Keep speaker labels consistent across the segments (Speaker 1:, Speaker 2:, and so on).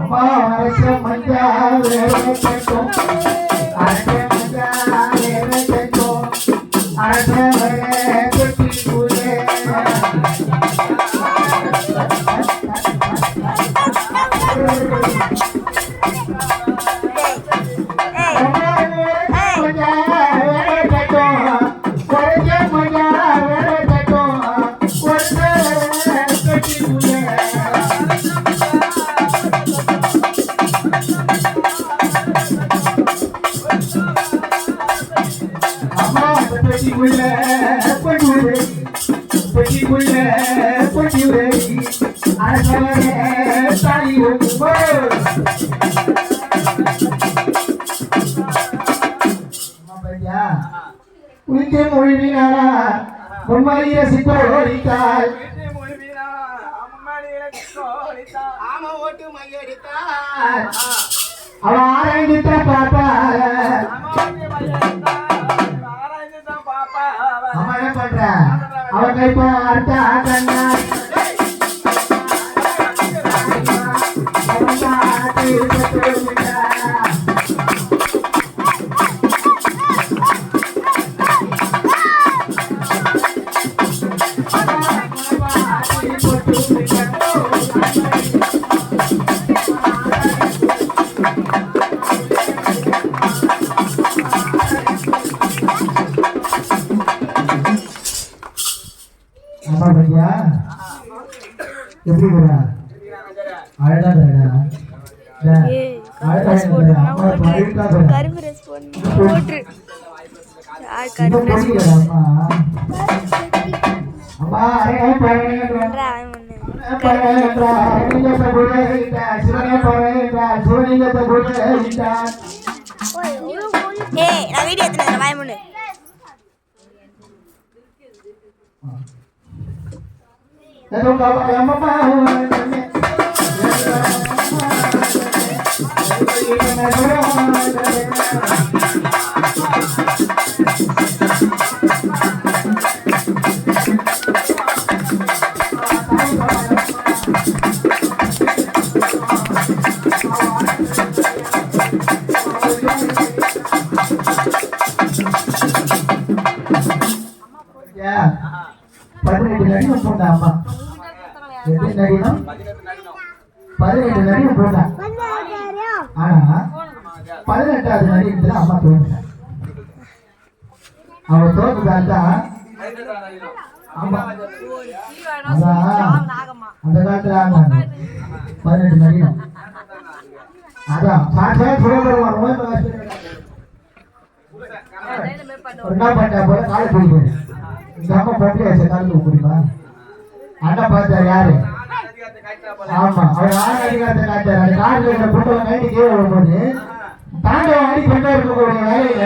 Speaker 1: அம்மா அரைச்ச குளித்தே மொழிவினாரா
Speaker 2: ஓட்டு மையடித்தார்
Speaker 1: அவ பார்த்தாள் அம்மா என்ன பண்ற அவ கைப்பா கண்ணா அம்மா பையா எப்படி அழகா இருக்கிறா
Speaker 3: கரும்பு ட்ரெஸ் போடணும் போட்டுரு யார் கரும்பு ட்ரெஸ் ஏய் நான் வீடியோ எடுத்துனேன் வாய் முன்னு
Speaker 1: பதினெட்டு நடிகம் போட்டா அம்மா. Jadi dari mana? Paling dari? பதினெட்டாவது நடிகத்துல அம்மா தோன்றுறா அவ தோத்து அந்த காலத்துல பதினெட்டு மணி அதான். சாட்சா சிவபெருமான் என்ன பண்ண போல காலை பிடிக்கும் இந்த அம்மா பட்டி வச்ச காலுக்கு முடியுமா? அண்ணன் பார்த்தா யாரு? ஆமா. அவர் ஆறு அதிகாரத்தை காட்டாரு அந்த காலில் இருக்கிற பொட்டலை கீழே விடும்போது தாண்டவம் ஆடி கொண்டே இருக்கக்கூடிய வேலையில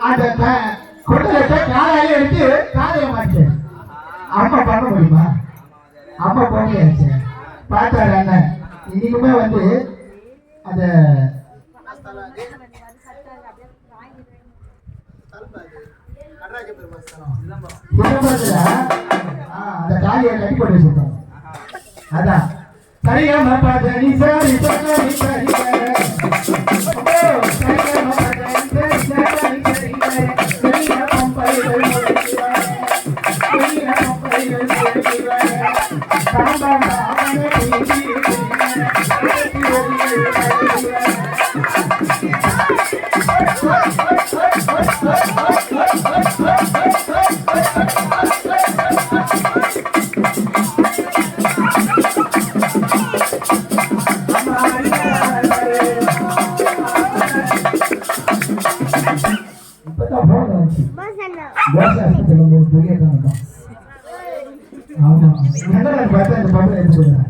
Speaker 1: அந்த குடலத்தை கொட்டலத்தை காலாலே எடுத்து காலையை மாட்டு அம்மா பண்ண முடியுமா? அம்மா பண்ணியாச்சு பார்த்தாரு அண்ணன். இன்னைக்குமே வந்து அந்த அந்த காலியை கட்டி போட்டு வச்சிருக்காங்க அதான். சரியா பார்த்த நீ சரி சரி சரி. சாம்பார் அவனே போடுறேன்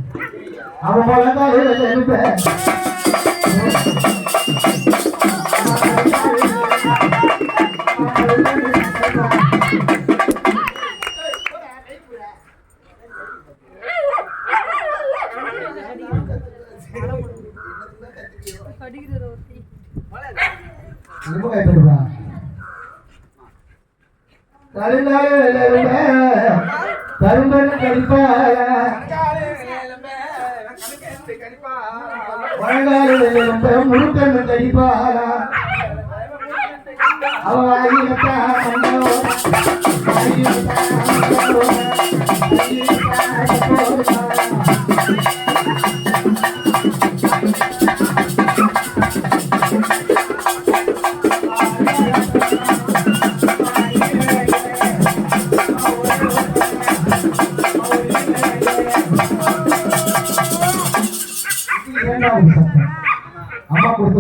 Speaker 1: அவன் போல ரொம்ப கைப்பற்றுவா கருந்தாலே கரும்பன் கடிப்பா வழங்கால முழுக்கண்ணு கடிப்பாளா அவ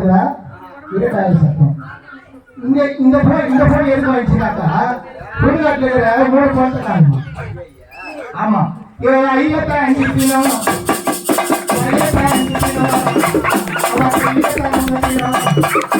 Speaker 1: அம்மா கொடுத்ததா சட்டம். இங்க இந்த போன் இந்த போன் எடுத்து வாங்கிச்சுனாக்கா சுடுகாட்டுல இருக்கிற மூணு போனத்தை காணுமா ஆமா. இவன் ஐயத்தான் அஞ்சு கிலோ. அஞ்சு கிலோ. அஞ்சு கிலோ.